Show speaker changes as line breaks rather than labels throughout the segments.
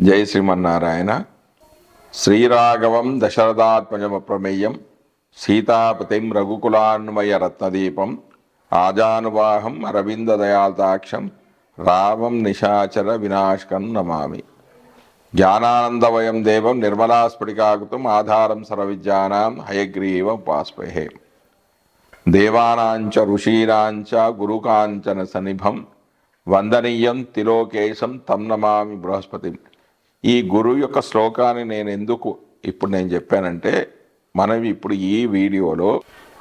జై శ్రీమన్నారాయణ. శ్రీరాఘవం దశరథాత్మజమప్రమేయం సీతాపతిం రఘుకులాన్వయ రత్నదీపం ఆజానువాహం అరవిందదయాల్తాక్షం రామం నిశాచర వినాశకం నమామి. జ్ఞానానందవయం దేవం నిర్మలాస్ఫటికాకృతం ఆధారం సర్వవిద్యానాం హయగ్రీవ ఉపాస్మహే దేవానాంచ ఋషీరాంచ గురుకాంచన సనిభం వందనీయం తిలోకేశం తం నమామి బృహస్పతిం. ఈ గురువు యొక్క శ్లోకాన్ని నేను ఎందుకు ఇప్పుడు నేను చెప్పానంటే మనం ఇప్పుడు ఈ వీడియోలో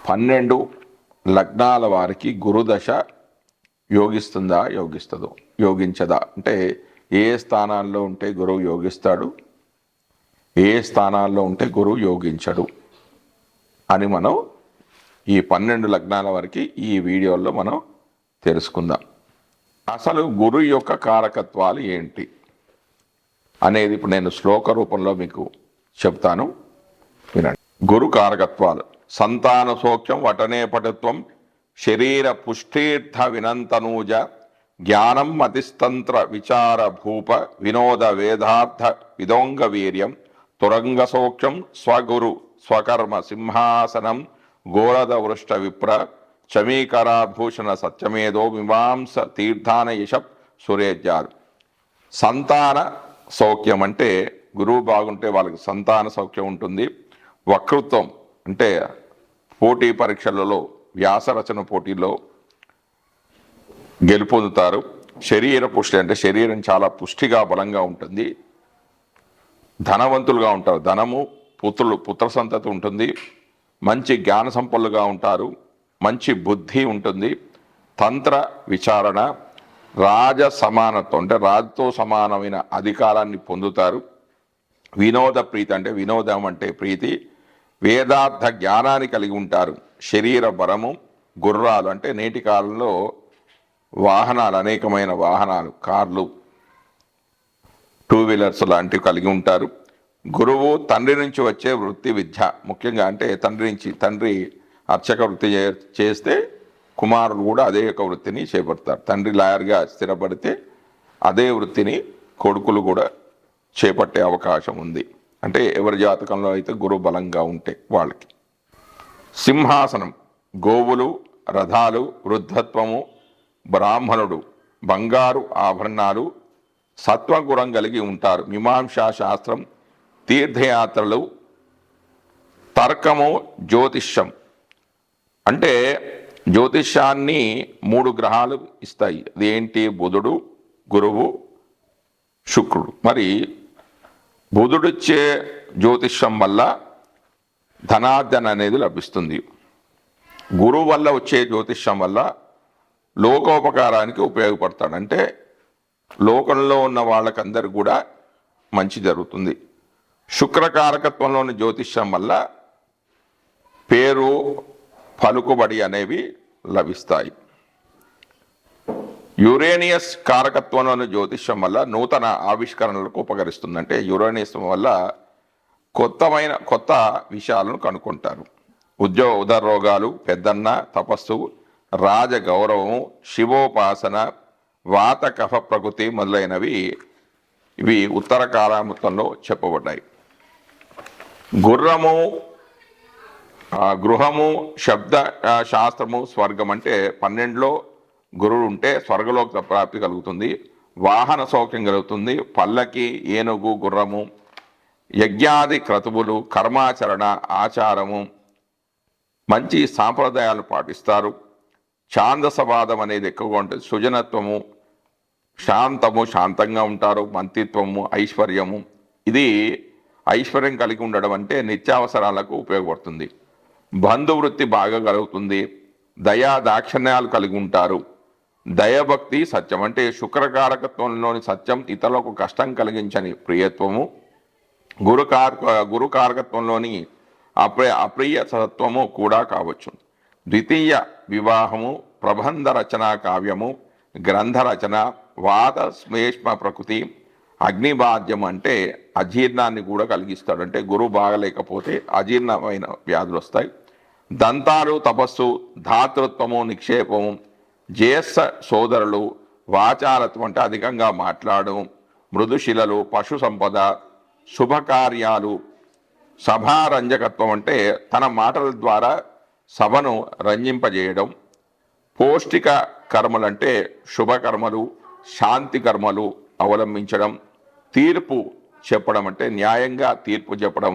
పన్నెండు లగ్నాల వారికి గురుదశ యోగిస్తుందా యోగిస్తుందో యోగించదా? అంటే ఏ స్థానాల్లో ఉంటే గురువు యోగిస్తాడు ఏ స్థానాల్లో ఉంటే గురువు యోగించడు అని మనం ఈ పన్నెండు లగ్నాల వరకు ఈ వీడియోలో మనం తెలుసుకుందాం. అసలు గురువు యొక్క కారకత్వాలు ఏంటి? అనేది ఇప్పుడు నేను శ్లోక రూపంలో మీకు చెప్తాను. వినండి. గురు కారకత్వాలు. సంతాన సౌఖ్యం వటనే పటుత్వం శరీర పుష్టీర్థ వినంతనూజ జ్ఞానం మతిస్తంత్ర విచార భూప వినోద వేదార్థ విదోంగ వీర్యం తురంగ సౌఖ్యం స్వగురు స్వకర్మ సింహాసనం గోరద వృష్ట విప్ర చమీకరాభూషణ సత్యమేదో మీమాంస తీర్థాన యశప్ సురేజ్యాలు. సంతాన సౌఖ్యం అంటే గురువు బాగుంటే వాళ్ళకి సంతాన సౌఖ్యం ఉంటుంది. వక్తృత్వం అంటే పోటీ పరీక్షలలో వ్యాసరచన పోటీలో గెలుపొందుతారు. శరీర పుష్టి అంటే శరీరం చాలా పుష్టిగా బలంగా ఉంటుంది. ధనవంతులుగా ఉంటారు. ధనము పుత్రులు పుత్ర సంతతి ఉంటుంది. మంచి జ్ఞాన సంపన్నులుగా ఉంటారు. మంచి బుద్ధి ఉంటుంది. తంత్ర విచారణ రాజ సమానత్వం అంటే రాజుతో సమానమైన అధికారాన్ని పొందుతారు. వినోద ప్రీతి అంటే వినోదం అంటే ప్రీతి. వేదార్థ జ్ఞానాన్ని కలిగి ఉంటారు. శరీర బలము గుర్రాలు అంటే నేటి కాలంలో వాహనాలు అనేకమైన వాహనాలు కార్లు టూ వీలర్స్ లాంటివి కలిగి ఉంటారు. గురువు తండ్రి నుంచి వచ్చే వృత్తి విద్య ముఖ్యంగా అంటే తండ్రి నుంచి తండ్రి అర్చక వృత్తి చే- చేస్తే కుమారులు కూడా అదే యొక్క వృత్తిని చేపడతారు తండ్రి లాయర్గా స్థిరపడితే అదే వృత్తిని కొడుకులు కూడా చేపట్టే అవకాశం ఉంది. అంటే ఎవరి జాతకంలో అయితే గురువు బలంగా ఉంటే వాళ్ళకి. సింహాసనం గోవులు రథాలు వృద్ధత్వము బ్రాహ్మణుడు బంగారు ఆభరణాలు సత్వగుణం కలిగి ఉంటారు. మీమాంసా శాస్త్రం తీర్థయాత్రలు తర్కము జ్యోతిష్యం. అంటే జ్యోతిష్యాన్ని మూడు గ్రహాలు ఇస్తాయి. అదేంటి? బుధుడు గురువు శుక్రుడు. మరి బుధుడిచ్చే జ్యోతిష్యం వల్ల ధనార్జన అనేది లభిస్తుంది. గురువు వల్ల వచ్చే జ్యోతిష్యం వల్ల లోకోపకారానికి ఉపయోగపడతాడు. అంటే లోకంలో ఉన్న వాళ్ళకందరికి కూడా మంచి జరుగుతుంది. శుక్రకారకత్వంలోని జ్యోతిష్యం వల్ల పేరు పలుకుబడి అనేవి లభిస్తాయి. యురేనియస్ కారకత్వంలోని జ్యోతిష్యం వల్ల నూతన ఆవిష్కరణలకు ఉపకరిస్తుందంటే యురేనియస్ వల్ల కొత్తమైన కొత్త విషయాలను కనుక్కుంటారు. ఉద్యోగ ఉదర రోగాలు పెద్దన్న తపస్సు రాజ శివోపాసన వాత కఫ ప్రకృతి మొదలైనవి ఇవి ఉత్తర కాలామృతంలో చెప్పబడ్డాయి. గుర్రము గృహము శబ్ద శాస్త్రము స్వర్గం అంటే పన్నెండులో గురువు ఉంటే స్వర్గలోక ప్రాప్తి కలుగుతుంది. వాహన సౌఖ్యం కలుగుతుంది. పల్లకి ఏనుగు గుర్రము యజ్ఞాది క్రతువులు కర్మాచరణ ఆచారము మంచి సాంప్రదాయాలు పాటిస్తారు. ఛాందసవాదం అనేది ఎక్కువగా ఉంటుంది. సుజనత్వము శాంతము శాంతంగా ఉంటారు. మంత్రిత్వము ఐశ్వర్యము. ఇది ఐశ్వర్యం కలిగి ఉండడం అంటే నిత్యావసరాలకు ఉపయోగపడుతుంది. బంధువృత్తి బాగా కలుగుతుంది. దయా దాక్షిణ్యాలు కలిగి ఉంటారు. దయభక్తి సత్యం అంటే శుక్రకారకత్వంలోని సత్యం ఇతరులకు కష్టం కలిగించని ప్రియత్వము. గురుకారక గురుకారకత్వంలోని అప్రియ అప్రియ సత్వము కూడా కావచ్చు. ద్వితీయ వివాహము ప్రబంధ రచన కావ్యము గ్రంథ రచన వాద శ్లేష్మ ప్రకృతి అగ్నిబాధ్యం అంటే అజీర్ణాన్ని కూడా కలిగిస్తాడు. అంటే గురువు బాగలేకపోతే అజీర్ణమైన వ్యాధులు వస్తాయి. దంతాలు తపస్సు ధాతృత్వము నిక్షేపము జేస్స సోదరులు వాచాలత్వం అంటే అధికంగా మాట్లాడడం మృదుశిలలు పశు సంపద శుభకార్యాలు సభారంజకత్వం అంటే తన మాటల ద్వారా సభను రంజింపజేయడం. పౌష్టిక కర్మలంటే శుభకర్మలు శాంతి కర్మలు అవలంబించడం. తీర్పు చెప్పడం అంటే న్యాయంగా తీర్పు చెప్పడం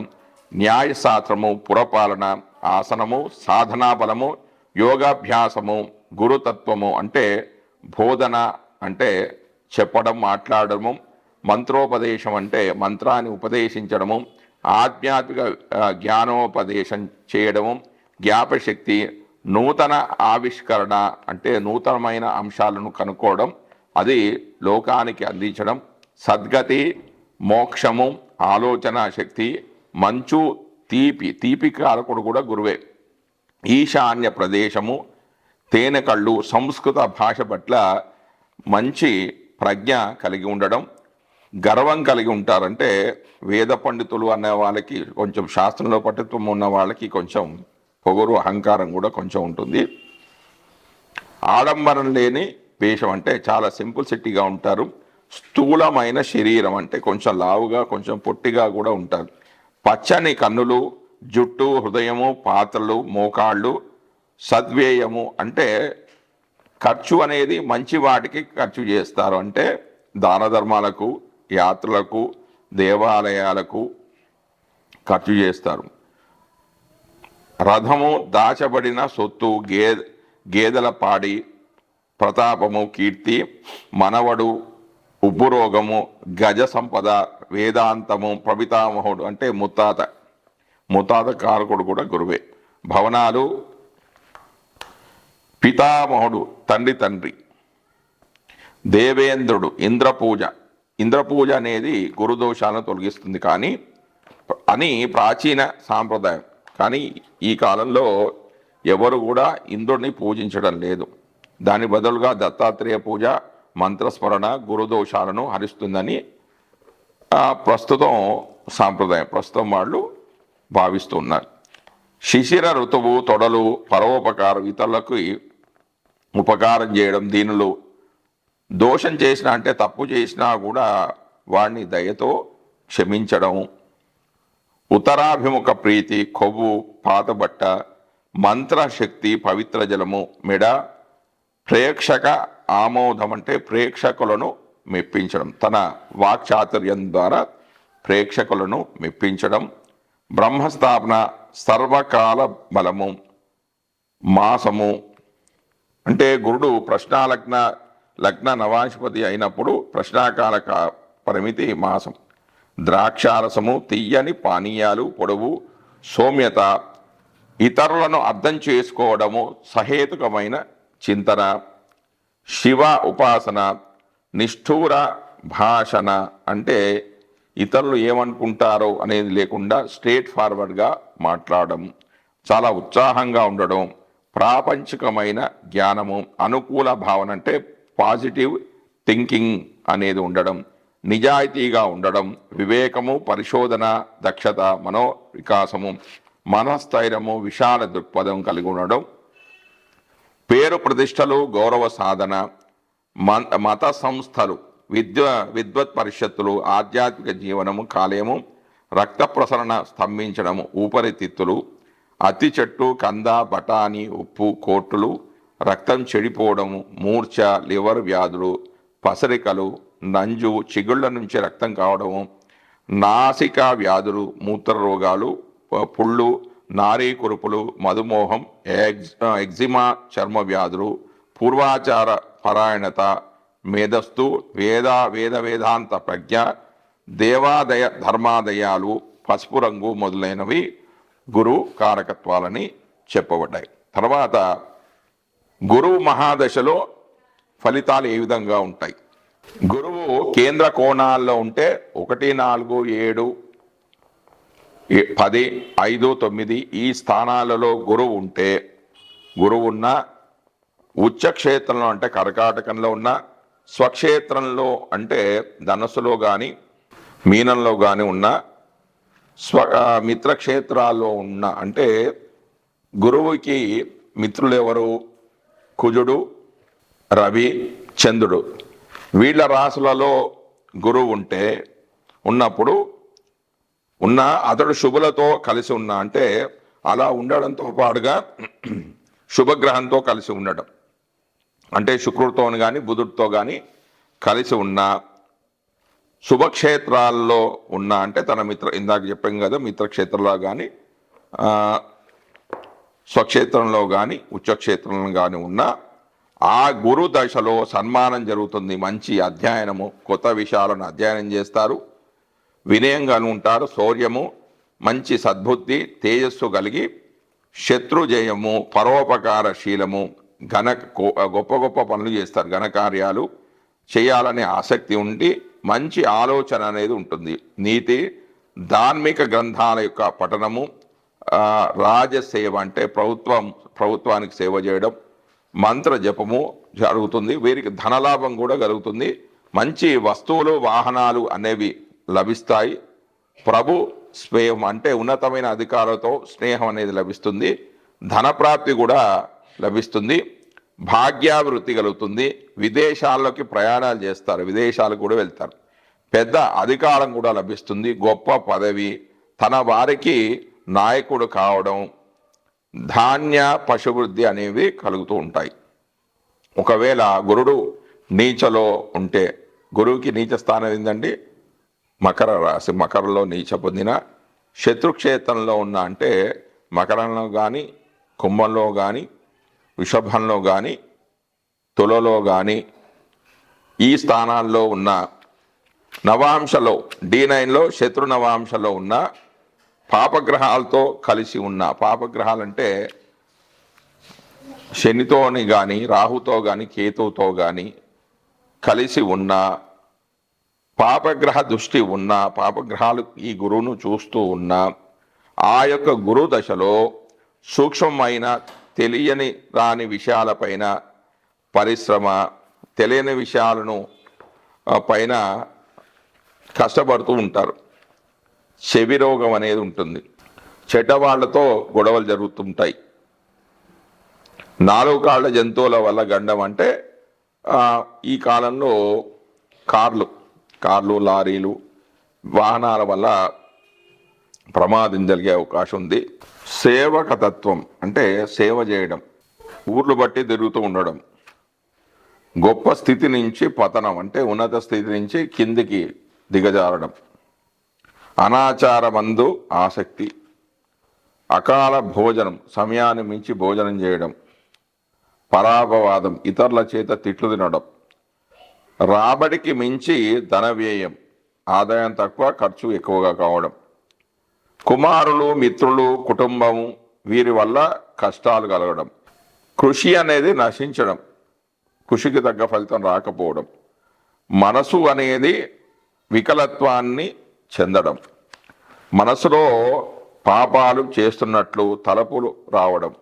న్యాయశాస్త్రము పురపాలన ఆసనము సాధనా బలము యోగాభ్యాసము గురుతత్వము అంటే బోధన అంటే చెప్పడం మాట్లాడము మంత్రోపదేశం అంటే మంత్రాన్ని ఉపదేశించడము ఆధ్యాత్మిక జ్ఞానోపదేశం చేయడము జ్ఞాపశక్తి నూతన ఆవిష్కరణ అంటే నూతనమైన అంశాలను కనుక్కోవడం అది లోకానికి అందించడం సద్గతి మోక్షము ఆలోచన శక్తి మంచు తీపి తీపి కారకుడు కూడా గురువే. ఈశాన్య ప్రదేశము తేనె కళ్ళు సంస్కృత భాష పట్ల మంచి ప్రజ్ఞ కలిగి ఉండడం గర్వం కలిగి ఉంటారంటే వేద పండితులు అనే వాళ్ళకి కొంచెం శాస్త్రంలో పట్టుత్వం ఉన్న వాళ్ళకి కొంచెం పొగరు అహంకారం కూడా కొంచెం ఉంటుంది. ఆడంబరం లేని వేషం అంటే చాలా సింపుల్ సిటీగా ఉంటారు. స్థూలమైన శరీరం అంటే కొంచెం లావుగా కొంచెం పొట్టిగా కూడా ఉంటారు. పచ్చని కన్నులు జుట్టు హృదయము పాత్రలు మోకాళ్ళు సద్వ్యయము అంటే ఖర్చు అనేది మంచి వాటికి ఖర్చు చేస్తారు. అంటే దాన ధర్మాలకు యాత్రలకు దేవాలయాలకు ఖర్చు చేస్తారు. రథము దాచబడిన సొత్తు గే గేదెల పాడి ప్రతాపము కీర్తి మనవడు ఉపరోగము గజ సంపద వేదాంతము ప్రభితామహుడు అంటే ముత్తాత. ముత్తాత కారకుడు కూడా గురువే. భవనాలు పితామహుడు తండ్రి తండ్రి. దేవేంద్రుడు ఇంద్రపూజ. ఇంద్రపూజ అనేది గురుదోషాలను తొలగిస్తుంది కానీ అని ప్రాచీన సాంప్రదాయం. కానీ ఈ కాలంలో ఎవరు కూడా ఇంద్రుడిని పూజించడం లేదు. దాని బదులుగా దత్తాత్రేయ పూజ మంత్రస్మరణ గురుదోషాలను హరిస్తుందని ప్రస్తుతం సాంప్రదాయం. ప్రస్తుతం వాళ్ళు భావిస్తున్నారు. శిశిర ఋతువు తొడలు పరోపకారం ఇతరులకు ఉపకారం చేయడం దీనిలో దోషం చేసిన అంటే తప్పు చేసినా కూడా వాడిని దయతో క్షమించడం ఉత్తరాభిముఖ ప్రీతి కొవ్వు పాతబట్ట మంత్రశక్తి పవిత్ర జలము మెడ ప్రేక్షక ఆమోదం అంటే ప్రేక్షకులను మెప్పించడం. తన వాక్చాతుర్యం ద్వారా ప్రేక్షకులను మెప్పించడం. బ్రహ్మస్థాపన సర్వకాల బలము మాసము. అంటే గురుడు ప్రశ్నాలగ్న లగ్న నవాధిపతి అయినప్పుడు ప్రశ్నాకాల పరిమితి మాసం. ద్రాక్షారసము తీయని పానీయాలు పొడవు సౌమ్యత ఇతరులను అర్థం చేసుకోవడము సహేతుకమైన చింతన. శివ ఉపాసన నిష్ఠూర భాషణ అంటే ఇతరులు ఏమనుకుంటారో అనేది లేకుండా స్ట్రేట్ ఫార్వర్డ్గా మాట్లాడడం చాలా ఉత్సాహంగా ఉండడం ప్రాపంచికమైన జ్ఞానము అనుకూల భావన అంటే పాజిటివ్ థింకింగ్ అనేది ఉండడం నిజాయితీగా ఉండడం వివేకము పరిశోధన దక్షత మనో వికాసము మనస్థైర్యము విశాల దృక్పథం కలిగి ఉండడం పేరు ప్రతిష్టలు గౌరవ సాధన మత సంస్థలు విద్య విద్వత్ పరిషత్తులు ఆధ్యాత్మిక జీవనము కాలేయము రక్త ప్రసరణ స్తంభించడము ఊపరితిత్తులు అతి చెట్టు కంద బఠానీ ఉప్పు కోట్లు రక్తం చెడిపోవడము మూర్ఛ లివర్ వ్యాధులు పసరికలు నంజు చిగుళ్ళ నుంచి రక్తం కావడము నాసికా వ్యాధులు మూత్ర రోగాలు పుళ్ళు నారీ కురుపులు మధుమోహం ఎగ్జిమా చర్మ వ్యాధులు పూర్వాచార పరాయణత మేధస్సు వేద వేద వేదాంత ప్రజ్ఞ దేవాదయ ధర్మాదయాలు పసుపు రంగు మొదలైనవి గురు కారకత్వాలని చెప్పబడ్డాయి. తర్వాత గురువు మహాదశలో ఫలితాలు ఏ విధంగా ఉంటాయి? గురువు కేంద్ర కోణాల్లో ఉంటే ఒకటి నాలుగు ఏడు పది ఐదు తొమ్మిది ఈ స్థానాలలో గురువు ఉంటే గురువు ఉన్న ఉచ్చక్షేత్రంలో అంటే కర్కాటకంలో ఉన్న స్వక్షేత్రంలో అంటే ధనస్సులో కానీ మీనంలో కానీ ఉన్న స్వ మిత్రక్షేత్రాల్లో ఉన్న అంటే గురువుకి మిత్రులు ఎవరు కుజుడు రవి చంద్రుడు. వీళ్ళ రాసులలో గురువు ఉంటే ఉన్నప్పుడు ఉన్న అతడు శుభులతో కలిసి ఉన్నా అంటే అలా ఉండడంతో పాటుగా శుభగ్రహంతో కలిసి ఉండడం. అంటే శుక్రుడితో కానీ బుధుడితో కానీ కలిసి ఉన్న శుభక్షేత్రాల్లో ఉన్న అంటే తన మిత్ర ఇందాక చెప్పాం కదా మిత్రక్షేత్రంలో కానీ స్వక్షేత్రంలో కానీ ఉచ్చక్షేత్రంలో కానీ ఉన్న ఆ గురు దశలో సన్మానం జరుగుతుంది. మంచి అధ్యయనము కొత్త విషయాలను అధ్యయనం చేస్తారు. వినయంగా ఉంటారు శౌర్యము మంచి సద్బుద్ధి తేజస్సు కలిగి శత్రుజయము పరోపకార శీలము ఘన గొప్ప గొప్ప పనులు చేస్తారు ఘనకార్యాలు చేయాలనే ఆసక్తి ఉండి మంచి ఆలోచన అనేది ఉంటుంది. నీతి ధార్మిక గ్రంథాల యొక్క పఠనము రాజసేవ అంటే ప్రభుత్వం ప్రభుత్వానికి సేవ చేయడం మంత్ర జపము జరుగుతుంది. వీరికి ధనలాభం కూడా కలుగుతుంది. మంచి వస్తువులు వాహనాలు అనేవి లభిస్తాయి. ప్రభు స్నేహం అంటే ఉన్నతమైన అధికారులతో స్నేహం అనేది లభిస్తుంది. ధనప్రాప్తి కూడా లభిస్తుంది. భాగ్యాభివృద్ధి కలుగుతుంది. విదేశాల్లోకి ప్రయాణాలు చేస్తారు. విదేశాలకు కూడా వెళ్తారు. పెద్ద అధికారం కూడా లభిస్తుంది. గొప్ప పదవి. తన వారికి నాయకుడు కావడం ధాన్య పశువృద్ధి అనేవి కలుగుతూ ఉంటాయి. ఒకవేళ గురుడు నీచలో ఉంటే గురువుకి నీచ స్థానం ఏంటండి మకర రాశి మకరంలో నీచ పొందిన శత్రుక్షేత్రంలో ఉన్న అంటే మకరంలో కానీ కుంభంలో కానీ వృషభంలో కానీ తులలో కానీ ఈ స్థానాల్లో ఉన్న నవాంశలో డి నైన్లో శత్రు నవాంశలో ఉన్న పాపగ్రహాలతో కలిసి ఉన్న పాపగ్రహాలంటే శనితోని కానీ రాహుతో కానీ కేతువుతో కానీ కలిసి ఉన్న పాపగ్రహ దృష్టి ఉన్న పాపగ్రహాలు ఈ గురువును చూస్తూ ఉన్న ఆ యొక్క గురు దశలో సూక్ష్మమైన తెలియని రాని విషయాలపైన పరిశ్రమ తెలియని విషయాలను పైన కష్టపడుతూ ఉంటారు. చెవి రోగం అనేది ఉంటుంది. చెడ్డవాళ్ళతో గొడవలు జరుగుతుంటాయి. నాలుగు కాళ్ళ జంతువుల వల్ల గండం అంటే ఈ కాలంలో కార్లు. కార్లు లారీలు వాహనాల వల్ల ప్రమాదం జరిగే అవకాశం ఉంది. సేవక తత్వం అంటే సేవ చేయడం ఊర్లు బట్టి తిరుగుతూ ఉండడం గొప్ప స్థితి నుంచి పతనం అంటే ఉన్నత స్థితి నుంచి కిందికి దిగజారడం. అనాచారమందు ఆసక్తి అకాల భోజనం సమయాన్ని మించి భోజనం చేయడం పరాపవాదం ఇతరుల చేత తిట్లు తినడం. రాబడికి మించి ధన వ్యయం ఆదాయం తక్కువ ఖర్చు ఎక్కువగా కావడం. కుమారులు మిత్రులు కుటుంబం వీరి వల్ల కష్టాలు కలగడం. కృషి అనేది నశించడం కృషికి తగ్గ ఫలితం రాకపోవడం. మనసు అనేది వికలత్వాన్ని చెందడం. మనసులో పాపాలు చేస్తున్నట్లు తలపులు రావడం.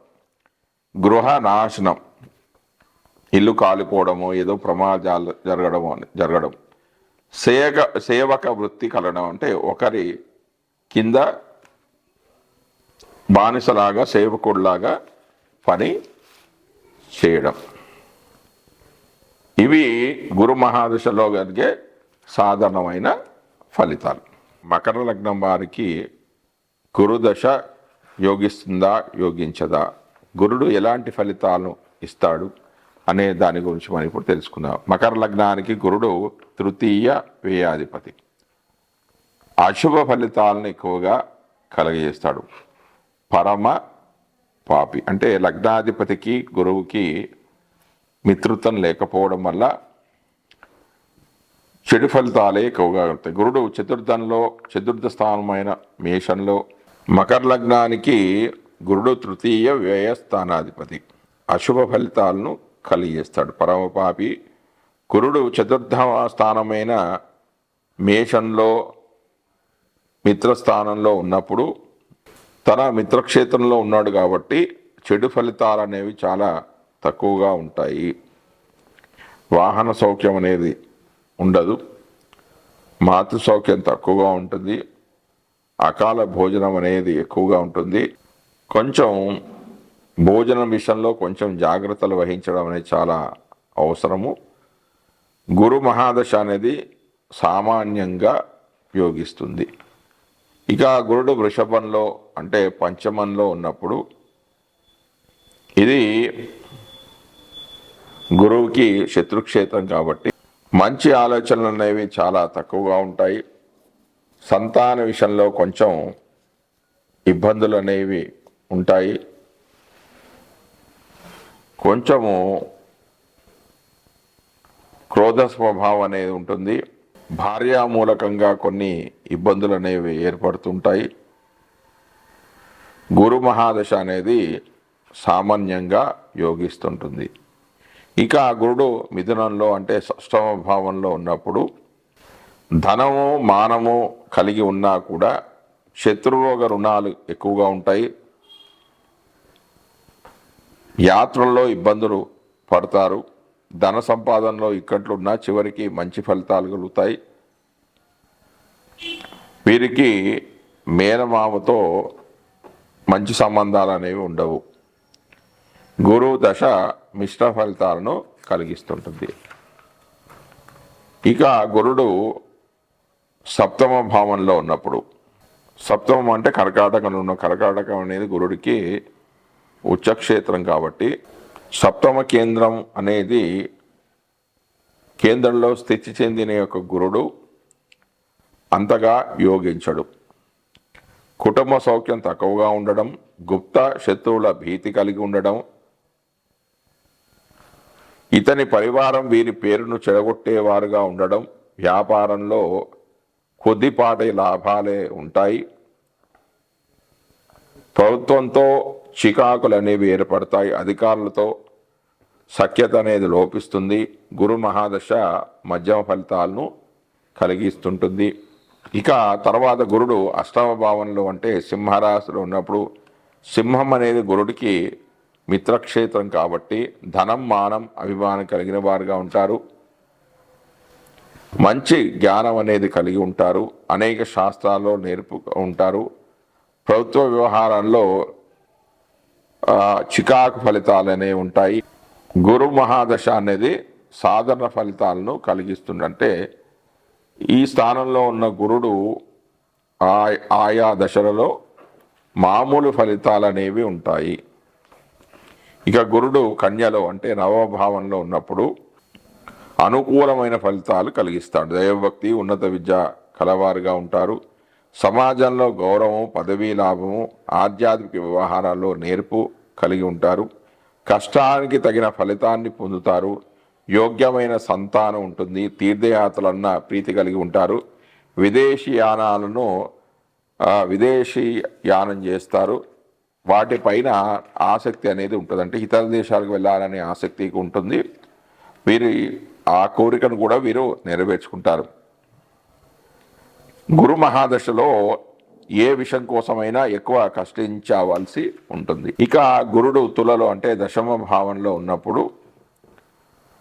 గృహ నాశనం ఇల్లు కాలిపోవడము ఏదో ప్రమాదాలు జరగడము అని జరగడం. సేవక సేవక వృత్తి కలడం అంటే ఒకరి కింద బానిసలాగా సేవకుడిలాగా పని చేయడం. ఇవి గురు మహాదశలో కలిగే సాధారణమైన ఫలితాలు. మకర లగ్నం వారికి గురుదశ యోగిస్తుందా యోగించదా? గురుడు ఎలాంటి ఫలితాలను ఇస్తాడు? అనే దాని గురించి మనం ఇప్పుడు తెలుసుకుందాం. మకర లగ్నానికి గురుడు తృతీయ వ్యయాధిపతి. అశుభ ఫలితాలను ఎక్కువగా కలగజేస్తాడు. పరమ పాపి. అంటే లగ్నాధిపతికి గురువుకి మిత్రుత్వం లేకపోవడం వల్ల చెడు ఫలితాలే ఎక్కువగా ఉంటాయి. గురుడు చతుర్థంలో చతుర్థ స్థానమైన మేషంలో మకర లగ్నానికి గురుడు తృతీయ వ్యయస్థానాధిపతి. అశుభ ఫలితాలను కలిగిస్తాడు. పరమపాపి కురుడు చతుర్థ స్థానమైన మేషంలో మిత్రస్థానంలో ఉన్నప్పుడు తన మిత్రక్షేత్రంలో ఉన్నాడు కాబట్టి చెడు ఫలితాలు అనేవి చాలా తక్కువగా ఉంటాయి. వాహన సౌఖ్యం అనేది ఉండదు. మాతృ సౌఖ్యం తక్కువగా ఉంటుంది. అకాల భోజనం అనేది ఎక్కువగా ఉంటుంది. కొంచెం భోజనం విషయంలో కొంచెం జాగ్రత్తలు వహించడం అనేది చాలా అవసరము. గురు మహాదశ అనేది సామాన్యంగా ఉపయోగిస్తుంది. ఇక గురుడు వృషభంలో అంటే పంచమంలో ఉన్నప్పుడు ఇది గురువుకి శత్రుక్షేత్రం కాబట్టి మంచి ఆలోచనలు అనేవి చాలా తక్కువగా ఉంటాయి. సంతాన విషయంలో కొంచెం ఇబ్బందులు అనేవి ఉంటాయి. కొంచెము క్రోధ స్వభావం అనేది ఉంటుంది భార్యా మూలకంగా కొన్ని ఇబ్బందులు అనేవి ఏర్పడుతుంటాయి. గురు మహాదశ అనేది సామాన్యంగా యోగిస్తుంటుంది. ఇక ఆ గురుడు మిథునంలో అంటే సష్టమ భావంలో ఉన్నప్పుడు ధనము మానము కలిగి ఉన్నా కూడా శత్రురోగ రుణాలు ఎక్కువగా ఉంటాయి. యాత్రల్లో ఇబ్బందులు పడతారు. ధన సంపాదనలో ఇక్కట్లున్నా చివరికి మంచి ఫలితాలు కలుగుతాయి. వీరికి మేనమామతో మంచి సంబంధాలు అనేవి ఉండవు. గురువు దశ మిశ్ర ఫలితాలను కలిగిస్తుంటుంది. ఇక గురుడు సప్తమ భావంలో ఉన్నప్పుడు. సప్తమం అంటే కర్కాటకంలో ఉన్న కర్కాటకం అనేది గురుడికి ఉచ్చక్షేత్రం కాబట్టి సప్తమ కేంద్రం అనేది కేంద్రంలో స్థితి చెందిన యొక్క గురుడు అంతగా యోగించడు. కుటుంబ సౌఖ్యం తక్కువగా ఉండడం గుప్త శత్రువుల భీతి కలిగి ఉండడం ఇతని పరివారం వీరి పేరును చెడగొట్టేవారుగా ఉండడం వ్యాపారంలో కొద్దిపాటి లాభాలే ఉంటాయి. ప్రభుత్వంతో చికాకులు అనేవి ఏర్పడతాయి. అధికారులతో సఖ్యత అనేది లోపిస్తుంది. గురు మహాదశ మధ్యమ ఫలితాలను కలిగిస్తుంటుంది. ఇక తర్వాత గురుడు అష్టమ భావనలో అంటే సింహరాశిలో ఉన్నప్పుడు సింహం అనేది గురుడికి మిత్రక్షేత్రం కాబట్టి ధనం మానం అభిమానం కలిగిన వారుగా ఉంటారు. మంచి జ్ఞానం అనేది కలిగి ఉంటారు. అనేక శాస్త్రాల్లో నేర్పు ఉంటారు. ప్రభుత్వ వ్యవహారాల్లో చికాకు ఫలితాలు అనేవి ఉంటాయి. గురు మహాదశ అనేది సాధారణ ఫలితాలను కలిగిస్తుందంటే ఈ స్థానంలో ఉన్న గురుడు ఆయా దశలలో మామూలు ఫలితాలు అనేవి ఉంటాయి. ఇక గురుడు కన్యలో అంటే నవభావంలో ఉన్నప్పుడు అనుకూలమైన ఫలితాలు కలిగిస్తాడు. దైవభక్తి ఉన్నత విద్య కలవారుగా ఉంటారు. సమాజంలో గౌరవం పదవీ లాభము ఆధ్యాత్మిక వ్యవహారాల్లో నేర్పు కలిగి ఉంటారు. కష్టానికి తగిన ఫలితాన్ని పొందుతారు. యోగ్యమైన సంతానం ఉంటుంది. తీర్థయాత్రలన్న ప్రీతి కలిగి ఉంటారు. విదేశీ యానాలను విదేశీ యానం చేస్తారు. వాటిపైన ఆసక్తి అనేది ఉంటుంది అంటే ఇతర దేశాలకు వెళ్ళాలనే ఆసక్తి ఉంటుంది. వీరి ఆ కోరికను కూడా వీరు నెరవేర్చుకుంటారు. గురు మహాదశలో ఏ విషయం కోసమైనా ఎక్కువ కష్టించవలసి ఉంటుంది. ఇక గురుడు తులలో అంటే దశమ భావంలో ఉన్నప్పుడు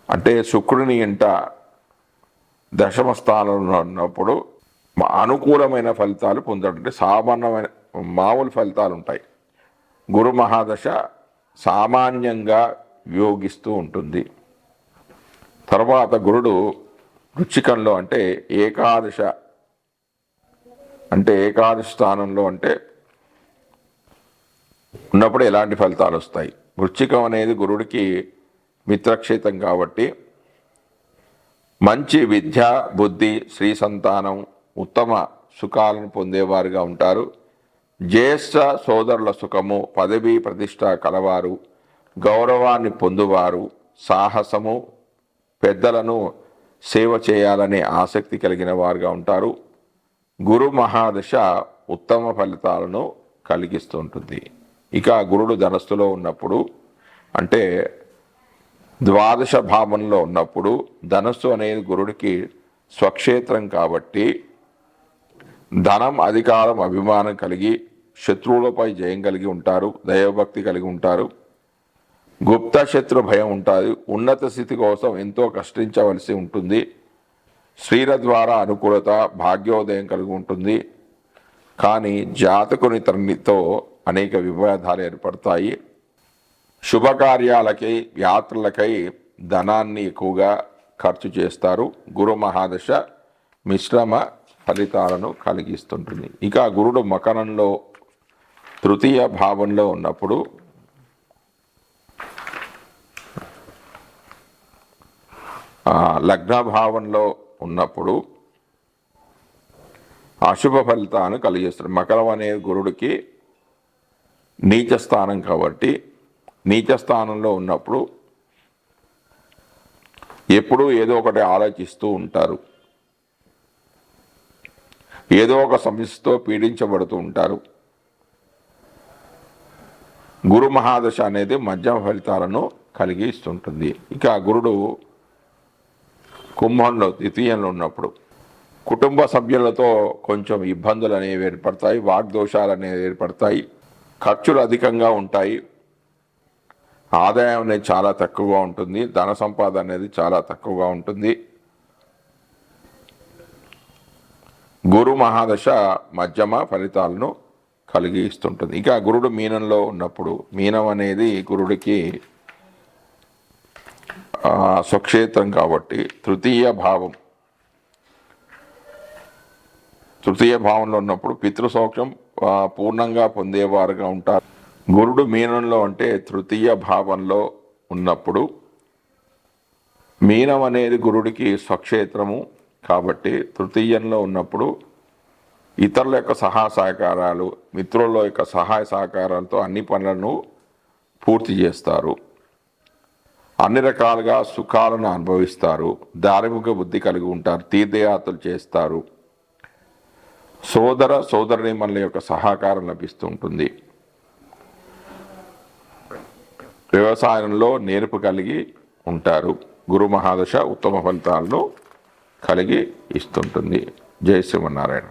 అంటే శుక్రుని ఇంట దశమ స్థానంలో ఉన్నప్పుడు అనుకూలమైన ఫలితాలు పొందడం అంటే సామాన్యమైన మామూలు ఫలితాలు ఉంటాయి. గురు మహాదశ సామాన్యంగా యోగిస్తూ ఉంటుంది. తర్వాత గురుడు వృచ్చికంలో అంటే ఏకాదశ అంటే ఏకాది స్థానంలో అంటే ఉన్నప్పుడు ఎలాంటి ఫలితాలు వస్తాయి? వృచ్చికం అనేది గురుడికి మిత్రక్షేత్రం కాబట్టి మంచి విద్య బుద్ధి శ్రీ సంతానం ఉత్తమ సుఖాలను పొందేవారుగా ఉంటారు. జ్యేష్ఠ సోదరుల సుఖము పదవీ ప్రతిష్ట కలవారు గౌరవాన్ని పొందువారు సాహసము పెద్దలను సేవ చేయాలనే ఆసక్తి కలిగిన వారుగా ఉంటారు. గురు మహాదశ ఉత్తమ ఫలితాలను కలిగిస్తుంటుంది. ఇక గురుడు ధనస్సులో ఉన్నప్పుడు అంటే ద్వాదశ భావంలో ఉన్నప్పుడు ధనస్సు అనేది గురుడికి స్వక్షేత్రం కాబట్టి ధనం అధికారం అభిమానం కలిగి శత్రువులపై జయం కలిగి ఉంటారు దైవభక్తి కలిగి ఉంటారు. గుప్త శత్రు భయం ఉంటుంది. ఉన్నత స్థితి కోసం ఎంతో కష్టించవలసి ఉంటుంది. స్త్రీల ద్వారా అనుకూలత భాగ్యోదయం కలిగి ఉంటుంది. కానీ జాతకుని తన్నితో అనేక వివాదాలు ఏర్పడతాయి. శుభకార్యాలకై యాత్రలకై ధనాన్ని ఎక్కువగా ఖర్చు చేస్తారు. గురు మహాదశ మిశ్రమ ఫలితాలను కలిగిస్తుంటుంది. ఇక గురుడు మకరంలో తృతీయ భావంలో ఉన్నప్పుడు లగ్న భావంలో ఉన్నప్పుడు అశుభ ఫలితాన్ని కలిగిస్తుంది మకరం అనే గురుడికి నీచ స్థానం కాబట్టి నీచ స్థానంలో ఉన్నప్పుడు ఎప్పుడూ ఏదో ఒకటి ఆలోచిస్తూ ఉంటారు. ఏదో ఒక సమస్యతో పీడించబడుతూ ఉంటారు. గురు మహాదశ అనేది మధ్యమ ఫలితాలను కలిగి ఇస్తుంటుంది ఇక గురుడు కుంభంలో ద్వితీయంలో ఉన్నప్పుడు కుటుంబ సభ్యులతో కొంచెం ఇబ్బందులు అనేవి ఏర్పడతాయి వాగ్దోషాలు అనేవి ఏర్పడతాయి ఖర్చులు అధికంగా ఉంటాయి. ఆదాయం అనేది చాలా తక్కువగా ఉంటుంది ధన సంపాదన అనేది చాలా తక్కువగా ఉంటుంది. గురు మహాదశ మధ్యమ ఫలితాలను కలిగి ఇస్తుంటుంది ఇక గురుడు మీనంలో ఉన్నప్పుడు మీనం అనేది గురుడికి స్వక్షేత్రం కాబట్టి తృతీయ భావం. తృతీయ భావంలో ఉన్నప్పుడు పితృసౌఖ్యం పూర్ణంగా పొందేవారుగా ఉంటారు. గురుడు మీనంలో అంటే తృతీయ భావంలో ఉన్నప్పుడు మీనం అనేది గురుడికి స్వక్షేత్రము కాబట్టి తృతీయంలో ఉన్నప్పుడు ఇతరుల యొక్క సహాయ సహకారాలు మిత్రుల యొక్క సహాయ సహకారాలతో అన్ని పనులను పూర్తి చేస్తారు. అన్ని రకాలుగా సుఖాలను అనుభవిస్తారు ధార్మిక బుద్ధి కలిగి ఉంటారు తీర్థయాత్రలు చేస్తారు. సోదర సోదరునిమల యొక్క సహకారం లభిస్తుంటుంది వ్యవసాయంలో నేర్పు కలిగి ఉంటారు. గురు మహాదశ ఉత్తమ ఫలితాలను కలిగి ఇస్తుంటుంది. జయ శ్రీమన్నారాయణ.